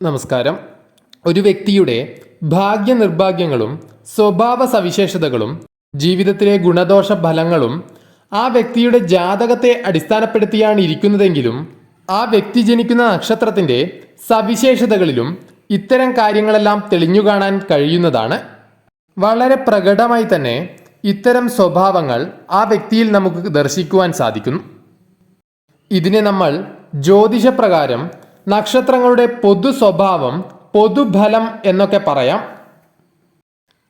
നമസ്കാരം. ഒരു വ്യക്തിയുടെ ഭാഗ്യ നിർഭാഗ്യങ്ങളും സ്വഭാവ സവിശേഷതകളും ജീവിതത്തിലെ ഗുണദോഷ ഫലങ്ങളും ആ വ്യക്തിയുടെ ജാതകത്തെ അടിസ്ഥാനപ്പെടുത്തിയാണ് ഇരിക്കുന്നതെങ്കിലും ആ വ്യക്തി ജനിക്കുന്ന നക്ഷത്രത്തിന്റെ സവിശേഷതകളിലും ഇത്തരം കാര്യങ്ങളെല്ലാം തെളിഞ്ഞു കാണാൻ കഴിയുന്നതാണ്. വളരെ പ്രകടമായി തന്നെ ഇത്തരം സ്വഭാവങ്ങൾ ആ വ്യക്തിയിൽ നമുക്ക് ദർശിക്കുവാൻ സാധിക്കുന്നു. ഇതിനെ നമ്മൾ ജ്യോതിഷപ്രകാരം നക്ഷത്രങ്ങളുടെ പൊതു സ്വഭാവം പൊതുഫലം എന്നൊക്കെ പറയാം.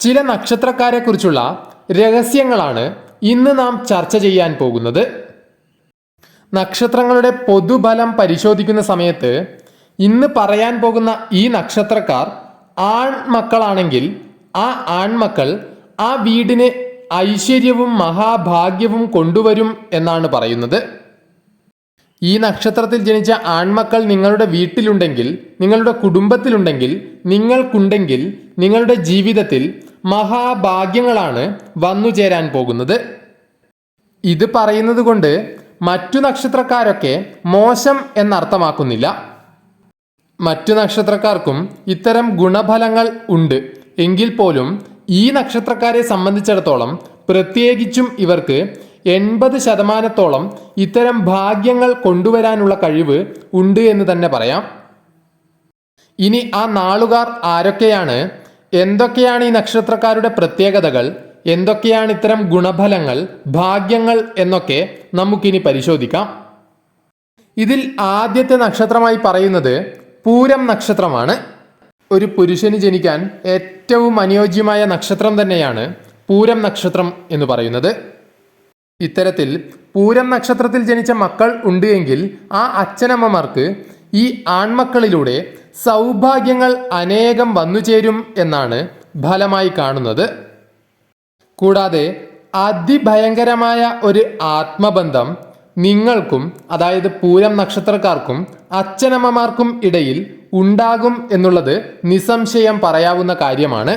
ചില നക്ഷത്രക്കാരെക്കുറിച്ചുള്ള രഹസ്യങ്ങളാണ് ഇന്ന് നാം ചർച്ച ചെയ്യാൻ പോകുന്നത്. നക്ഷത്രങ്ങളുടെ പൊതുഫലം പരിശോധിക്കുന്ന സമയത്ത് ഇന്ന് പറയാൻ പോകുന്ന ഈ നക്ഷത്രക്കാർ ആൺമക്കളാണെങ്കിൽ ആ ആൺമക്കൾ ആ വീടിന് ഐശ്വര്യവും മഹാഭാഗ്യവും കൊണ്ടുവരും എന്നാണ് പറയുന്നത്. ഈ നക്ഷത്രത്തിൽ ജനിച്ച ആൺമക്കൾ നിങ്ങളുടെ വീട്ടിലുണ്ടെങ്കിൽ നിങ്ങളുടെ കുടുംബത്തിലുണ്ടെങ്കിൽ നിങ്ങൾക്കുണ്ടെങ്കിൽ നിങ്ങളുടെ ജീവിതത്തിൽ മഹാഭാഗ്യങ്ങളാണ് വന്നു ചേരാൻ പോകുന്നത്. ഇത് പറയുന്നത് കൊണ്ട് മറ്റു നക്ഷത്രക്കാരൊക്കെ മോശം എന്നർത്ഥമാക്കുന്നില്ല. മറ്റു നക്ഷത്രക്കാർക്കും ഇത്തരം ഗുണഫലങ്ങൾ ഉണ്ട്. എങ്കിൽ പോലും ഈ നക്ഷത്രക്കാരെ സംബന്ധിച്ചിടത്തോളം പ്രത്യേകിച്ചും ഇവർക്ക് എൺപത് ശതമാനത്തോളം ഇത്തരം ഭാഗ്യങ്ങൾ കൊണ്ടുവരാനുള്ള കഴിവ് ഉണ്ട് എന്ന് തന്നെ പറയാം. ഇനി ആ നാളുകാർ ആരൊക്കെയാണ്? എന്തൊക്കെയാണ് ഈ നക്ഷത്രക്കാരുടെ പ്രത്യേകതകൾ? എന്തൊക്കെയാണ് ഇത്തരം ഗുണഫലങ്ങൾ ഭാഗ്യങ്ങൾ എന്നൊക്കെ നമുക്കിനി പരിശോധിക്കാം. ഇതിൽ ആദ്യത്തെ നക്ഷത്രമായി പറയുന്നത് പൂരം നക്ഷത്രമാണ്. ഒരു പുരുഷന് ജനിക്കാൻ ഏറ്റവും അനുയോജ്യമായ നക്ഷത്രം തന്നെയാണ് പൂരം നക്ഷത്രം എന്ന് പറയുന്നത്. ഇത്തരത്തിൽ പൂരം നക്ഷത്രത്തിൽ ജനിച്ച മക്കൾ ഉണ്ട് എങ്കിൽ ആ അച്ഛനമ്മമാർക്ക് ഈ ആൺമക്കളിലൂടെ സൗഭാഗ്യങ്ങൾ അനേകം വന്നു ചേരും എന്നാണ് ഫലമായി കാണുന്നത്. കൂടാതെ അതിഭയങ്കരമായ ഒരു ആത്മബന്ധം നിങ്ങൾക്കും അതായത് പൂരം നക്ഷത്രക്കാർക്കും അച്ഛനമ്മമാർക്കും ഇടയിൽ ഉണ്ടാകും എന്നുള്ളത് നിസ്സംശയം പറയാവുന്ന കാര്യമാണ്.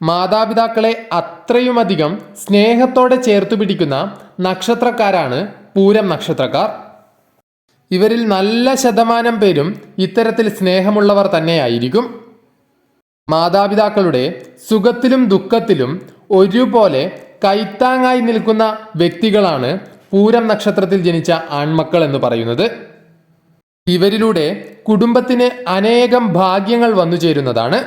മാതാപിതാക്കളെ അത്രയുമധികം സ്നേഹത്തോടെ ചേർത്തു പിടിക്കുന്ന നക്ഷത്രക്കാരാണ് പൂരം നക്ഷത്രക്കാർ. ഇവരിൽ നല്ല ശതമാനം പേരും ഇത്തരത്തിൽ സ്നേഹമുള്ളവർ തന്നെയായിരിക്കും. മാതാപിതാക്കളുടെ സുഖത്തിലും ദുഃഖത്തിലും ഒരുപോലെ കൈത്താങ്ങായി നിൽക്കുന്ന വ്യക്തികളാണ് പൂരം നക്ഷത്രത്തിൽ ജനിച്ച ആൺമക്കൾ എന്ന് പറയുന്നത്. ഇവരിലൂടെ കുടുംബത്തിന് അനേകം ഭാഗ്യങ്ങൾ വന്നു ചേരുന്നതാണ്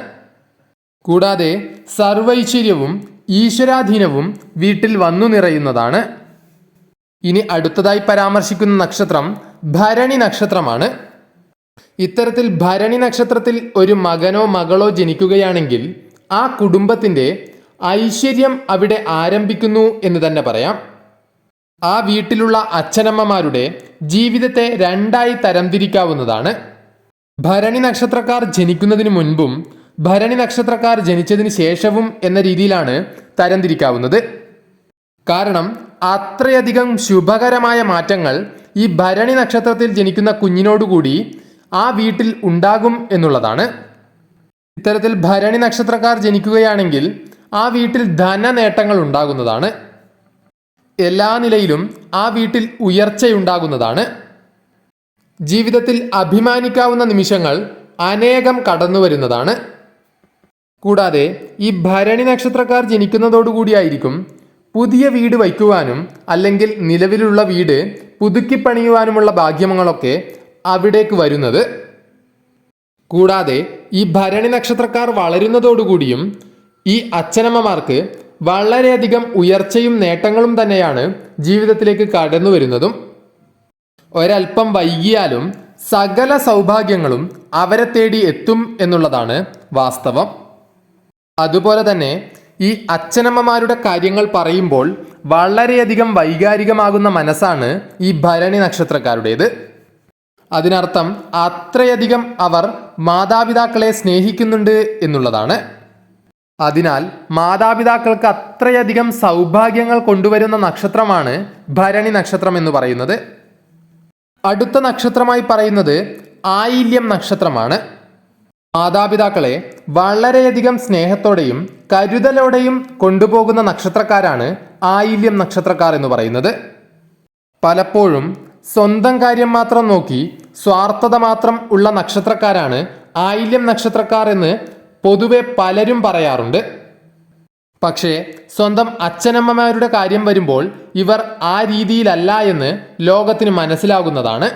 കൂടാതെ സർവൈശ്വര്യവും ഈശ്വരാധീനവും വീട്ടിൽ വന്നു നിറയുന്നതാണ്. ഇനി അടുത്തതായി പരാമർശിക്കുന്ന നക്ഷത്രം ഭരണി നക്ഷത്രമാണ്. ഇത്തരത്തിൽ ഭരണി നക്ഷത്രത്തിൽ ഒരു മകനോ മകളോ ജനിക്കുകയാണെങ്കിൽ ആ കുടുംബത്തിന്റെ ഐശ്വര്യം അവിടെ ആരംഭിക്കുന്നു എന്ന് തന്നെ പറയാം. ആ വീട്ടിലുള്ള അച്ഛനമ്മമാരുടെ ജീവിതത്തെ രണ്ടായി തരംതിരിക്കാവുന്നതാണ്. ഭരണി നക്ഷത്രക്കാർ ജനിക്കുന്നതിന് മുൻപും ഭരണി നക്ഷത്രക്കാർ ജനിച്ചതിന് ശേഷവും എന്ന രീതിയിലാണ് തരംതിരിക്കാവുന്നത്. കാരണം അത്രയധികം ശുഭകരമായ മാറ്റങ്ങൾ ഈ ഭരണി നക്ഷത്രത്തിൽ ജനിക്കുന്ന കുഞ്ഞിനോടുകൂടി ആ വീട്ടിൽ ഉണ്ടാകും എന്നുള്ളതാണ്. ഇത്തരത്തിൽ ഭരണി നക്ഷത്രക്കാർ ജനിക്കുകയാണെങ്കിൽ ആ വീട്ടിൽ ധന നേട്ടങ്ങൾ ഉണ്ടാകുന്നതാണ്. എല്ലാ നിലയിലും ആ വീട്ടിൽ ഉയർച്ചയുണ്ടാകുന്നതാണ്. ജീവിതത്തിൽ അഭിമാനിക്കാവുന്ന നിമിഷങ്ങൾ അനേകം കടന്നു വരുന്നതാണ് കൂടാതെ ഈ ഭരണി നക്ഷത്രക്കാർ ജനിക്കുന്നതോടുകൂടിയായിരിക്കും പുതിയ വീട് വയ്ക്കുവാനും അല്ലെങ്കിൽ നിലവിലുള്ള വീട് പുതുക്കി പണിയുവാനുമുള്ള ഭാഗ്യമങ്ങളൊക്കെ അവിടേക്ക് വരുന്നത്. കൂടാതെ ഈ ഭരണി നക്ഷത്രക്കാർ വളരുന്നതോടുകൂടിയും ഈ അച്ഛനമ്മമാർക്ക് വളരെയധികം ഉയർച്ചയും നേട്ടങ്ങളും തന്നെയാണ് ജീവിതത്തിലേക്ക് കടന്നു വരുന്നതും. ഒരൽപ്പം വൈകിയാലും സകല സൗഭാഗ്യങ്ങളും അവരെ തേടി എത്തും എന്നുള്ളതാണ് വാസ്തവം. അതുപോലെ തന്നെ ഈ അച്ഛനമ്മമാരുടെ കാര്യങ്ങൾ പറയുമ്പോൾ വളരെയധികം വൈകാരികമാകുന്ന മനസ്സാണ് ഈ ഭരണി നക്ഷത്രക്കാരുടേത്. അതിനർത്ഥം അത്രയധികം അവർ മാതാപിതാക്കളെ സ്നേഹിക്കുന്നുണ്ട് എന്നുള്ളതാണ്. അതിനാൽ മാതാപിതാക്കൾക്ക് അത്രയധികം സൗഭാഗ്യങ്ങൾ കൊണ്ടുവരുന്ന നക്ഷത്രമാണ് ഭരണി നക്ഷത്രം എന്ന് പറയുന്നത്. അടുത്ത നക്ഷത്രമായി പറയുന്നത് ആയില്യം നക്ഷത്രമാണ്. മാതാപിതാക്കളെ വളരെയധികം സ്നേഹത്തോടെയും കരുതലോടെയും കൊണ്ടുപോകുന്ന നക്ഷത്രക്കാരാണ് ആയില്യം നക്ഷത്രക്കാർ എന്ന് പറയുന്നത്. പലപ്പോഴും സ്വന്തം കാര്യം മാത്രം നോക്കി സ്വാർത്ഥത മാത്രം ഉള്ള നക്ഷത്രക്കാരാണ് ആയില്യം നക്ഷത്രക്കാർ എന്ന് പൊതുവെ പലരും പറയാറുണ്ട്. പക്ഷേ സ്വന്തം അച്ഛനമ്മമാരുടെ കാര്യം വരുമ്പോൾ ഇവർ ആ രീതിയിലല്ല എന്ന് ലോകത്തിന് മനസ്സിലാകുന്നതാണ്.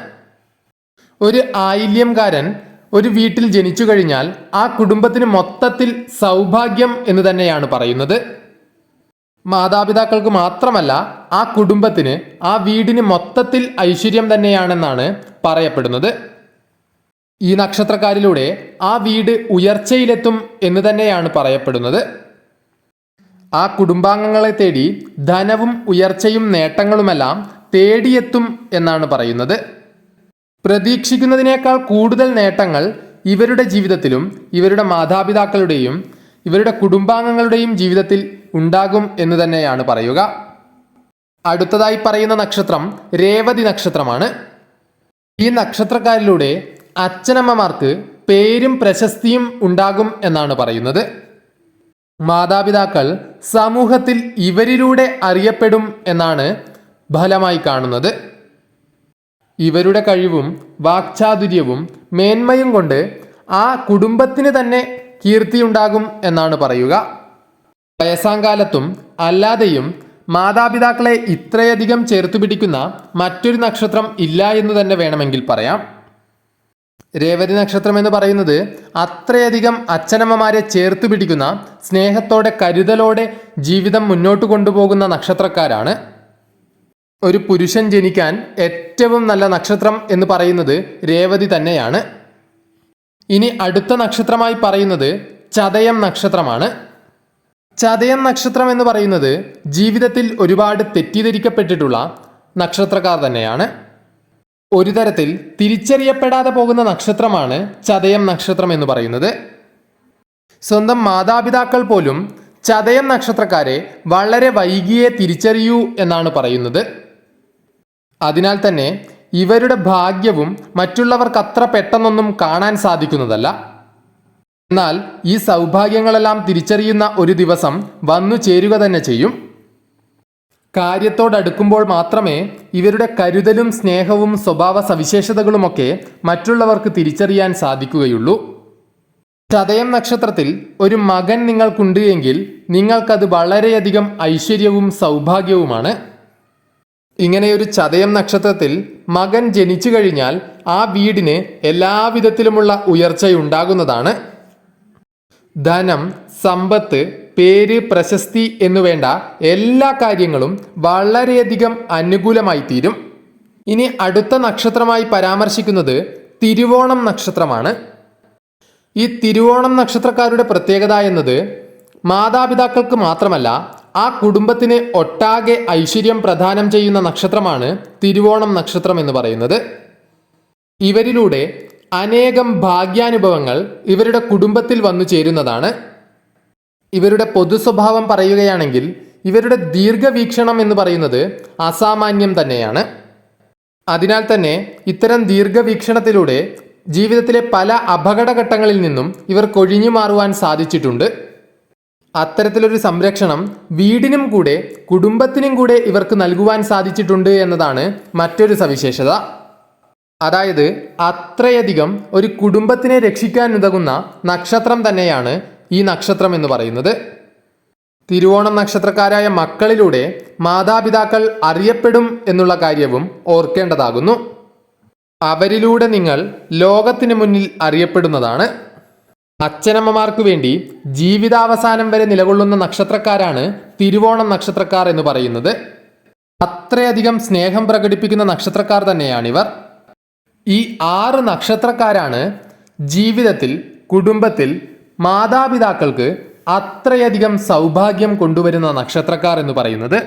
ഒരു ആയില്യംകാരൻ ഒരു വീട്ടിൽ ജനിച്ചു കഴിഞ്ഞാൽ ആ കുടുംബത്തിന് മൊത്തത്തിൽ സൗഭാഗ്യം എന്ന് തന്നെയാണ് പറയുന്നത്. മാതാപിതാക്കൾക്ക് മാത്രമല്ല ആ കുടുംബത്തിന് ആ വീടിന് മൊത്തത്തിൽ ഐശ്വര്യം തന്നെയാണെന്നാണ് പറയപ്പെടുന്നത്. ഈ നക്ഷത്രക്കാരിലൂടെ ആ വീട് ഉയർച്ചയിലെത്തും എന്ന് തന്നെയാണ് പറയപ്പെടുന്നത്. ആ കുടുംബാംഗങ്ങളെ തേടി ധനവും ഉയർച്ചയും നേട്ടങ്ങളുമെല്ലാം തേടിയെത്തും എന്നാണ് പറയുന്നത്. പ്രതീക്ഷിക്കുന്നതിനേക്കാൾ കൂടുതൽ നേട്ടങ്ങൾ ഇവരുടെ ജീവിതത്തിലും ഇവരുടെ മാതാപിതാക്കളുടെയും ഇവരുടെ കുടുംബാംഗങ്ങളുടെയും ജീവിതത്തിൽ ഉണ്ടാകും എന്ന് തന്നെയാണ് പറയുക. അടുത്തതായി പറയുന്ന നക്ഷത്രം രേവതി നക്ഷത്രമാണ്. ഈ നക്ഷത്രക്കാരിലൂടെ അച്ഛനമ്മമാർക്ക് പേരും പ്രശസ്തിയും ഉണ്ടാകും എന്നാണ് പറയുന്നത്. മാതാപിതാക്കൾ സമൂഹത്തിൽ ഇവരിലൂടെ അറിയപ്പെടും എന്നാണ് ഫലമായി കാണുന്നത്. ഇവരുടെ കഴിവും വാക്ചാതുര്യവും മേന്മയും കൊണ്ട് ആ കുടുംബത്തിന് തന്നെ കീർത്തിയുണ്ടാകും എന്നാണ് പറയുക. വയസ്സാങ്കാലത്തും അല്ലാതെയും മാതാപിതാക്കളെ ഇത്രയധികം ചേർത്തു പിടിക്കുന്ന മറ്റൊരു നക്ഷത്രം ഇല്ല എന്ന് തന്നെ വേണമെങ്കിൽ പറയാം. രേവതി നക്ഷത്രം എന്ന് പറയുന്നത് അത്രയധികം അച്ഛനമ്മമാരെ ചേർത്തുപിടിക്കുന്ന സ്നേഹത്തോടെ കരുതലോടെ ജീവിതം മുന്നോട്ട് കൊണ്ടുപോകുന്ന നക്ഷത്രക്കാരാണ്. ഒരു പുരുഷൻ ജനിക്കാൻ ഏറ്റവും നല്ല നക്ഷത്രം എന്ന് പറയുന്നത് രേവതി തന്നെയാണ്. ഇനി അടുത്ത നക്ഷത്രമായി പറയുന്നത് ചതയം നക്ഷത്രമാണ്. ചതയം നക്ഷത്രം എന്ന് പറയുന്നത് ജീവിതത്തിൽ ഒരുപാട് തെറ്റിദ്ധരിക്കപ്പെട്ടിട്ടുള്ള നക്ഷത്രക്കാർ തന്നെയാണ്. ഒരു തരത്തിൽ തിരിച്ചറിയപ്പെടാതെ പോകുന്ന നക്ഷത്രമാണ് ചതയം നക്ഷത്രം എന്ന് പറയുന്നത്. സ്വന്തം മാതാപിതാക്കൾ പോലും ചതയം നക്ഷത്രക്കാരെ വളരെ വൈകിയേ തിരിച്ചറിയൂ എന്നാണ് പറയുന്നത്. അതിനാൽ തന്നെ ഇവരുടെ ഭാഗ്യവും മറ്റുള്ളവർക്ക് അത്ര പെട്ടെന്നൊന്നും കാണാൻ സാധിക്കുന്നതല്ല. എന്നാൽ ഈ സൗഭാഗ്യങ്ങളെല്ലാം തിരിച്ചറിയുന്ന ഒരു ദിവസം വന്നു ചേരുക തന്നെ ചെയ്യും. കാര്യത്തോടടുക്കുമ്പോൾ മാത്രമേ ഇവരുടെ കരുതലും സ്നേഹവും സ്വഭാവ സവിശേഷതകളുമൊക്കെ മറ്റുള്ളവർക്ക് തിരിച്ചറിയാൻ സാധിക്കുകയുള്ളൂ. ചതയം നക്ഷത്രത്തിൽ ഒരു മകൻ നിങ്ങൾക്കുണ്ട് എങ്കിൽ നിങ്ങൾക്കത് വളരെയധികം ഐശ്വര്യവും സൗഭാഗ്യവുമാണ്. ഇങ്ങനെയൊരു ചതയം നക്ഷത്രത്തിൽ മകൻ ജനിച്ചു കഴിഞ്ഞാൽ ആ വീടിന് എല്ലാവിധത്തിലുമുള്ള ഉയർച്ചയുണ്ടാകുന്നതാണ്. ധനം സമ്പത്ത് പേര് പ്രശസ്തി എന്നുവേണ്ട എല്ലാ കാര്യങ്ങളും വളരെയധികം അനുകൂലമായി തീരും. ഇനി അടുത്ത നക്ഷത്രമായി പരാമർശിക്കുന്നത് തിരുവോണം നക്ഷത്രമാണ്. ഈ തിരുവോണം നക്ഷത്രക്കാരുടെ പ്രത്യേകത എന്നത് മാതാപിതാക്കൾക്ക് മാത്രമല്ല ആ കുടുംബത്തിന് ഒട്ടാകെ ഐശ്വര്യം പ്രദാനം ചെയ്യുന്ന നക്ഷത്രമാണ് തിരുവോണം നക്ഷത്രം എന്ന് പറയുന്നത്. ഇവരിലൂടെ അനേകം ഭാഗ്യാനുഭവങ്ങൾ ഇവരുടെ കുടുംബത്തിൽ വന്നു ചേരുന്നതാണ്. ഇവരുടെ പൊതു സ്വഭാവം പറയുകയാണെങ്കിൽ ഇവരുടെ ദീർഘവീക്ഷണം എന്ന് പറയുന്നത് അസാമാന്യം തന്നെയാണ്. അതിനാൽ തന്നെ ഇത്തരം ദീർഘവീക്ഷണത്തിലൂടെ ജീവിതത്തിലെ പല അപകടഘട്ടങ്ങളിൽ നിന്നും ഇവർ കൊഴിഞ്ഞു മാറുവാൻ സാധിച്ചിട്ടുണ്ട്. അത്തരത്തിലൊരു സംരക്ഷണം വീടിനും കൂടെ കുടുംബത്തിനും കൂടെ ഇവർക്ക് നൽകുവാൻ സാധിച്ചിട്ടുണ്ട് എന്നതാണ് മറ്റൊരു സവിശേഷത. അതായത് അത്രയധികം ഒരു കുടുംബത്തിനെ രക്ഷിക്കാൻ ഉതകുന്ന നക്ഷത്രം തന്നെയാണ് ഈ നക്ഷത്രം എന്ന് പറയുന്നത്. തിരുവോണം നക്ഷത്രക്കാരായ മക്കളിലൂടെ മാതാപിതാക്കൾ അറിയപ്പെടും എന്നുള്ള കാര്യവും ഓർക്കേണ്ടതാകുന്നു. അവരിലൂടെ നിങ്ങൾ ലോകത്തിന് മുന്നിൽ അറിയപ്പെടുന്നതാണ്. അച്ഛനമ്മമാർക്ക് വേണ്ടി ജീവിതാവസാനം വരെ നിലകൊള്ളുന്ന നക്ഷത്രക്കാരാണ് തിരുവോണം നക്ഷത്രക്കാർ എന്ന് പറയുന്നത്. അത്രയധികം സ്നേഹം പ്രകടിപ്പിക്കുന്ന നക്ഷത്രക്കാർ തന്നെയാണിവർ. ഈ ആറ് നക്ഷത്രക്കാരാണ് ജീവിതത്തിൽ കുടുംബത്തിൽ മാതാപിതാക്കൾക്ക് അത്രയധികം സൗഭാഗ്യം കൊണ്ടുവരുന്ന നക്ഷത്രക്കാർ എന്ന് പറയുന്നത്.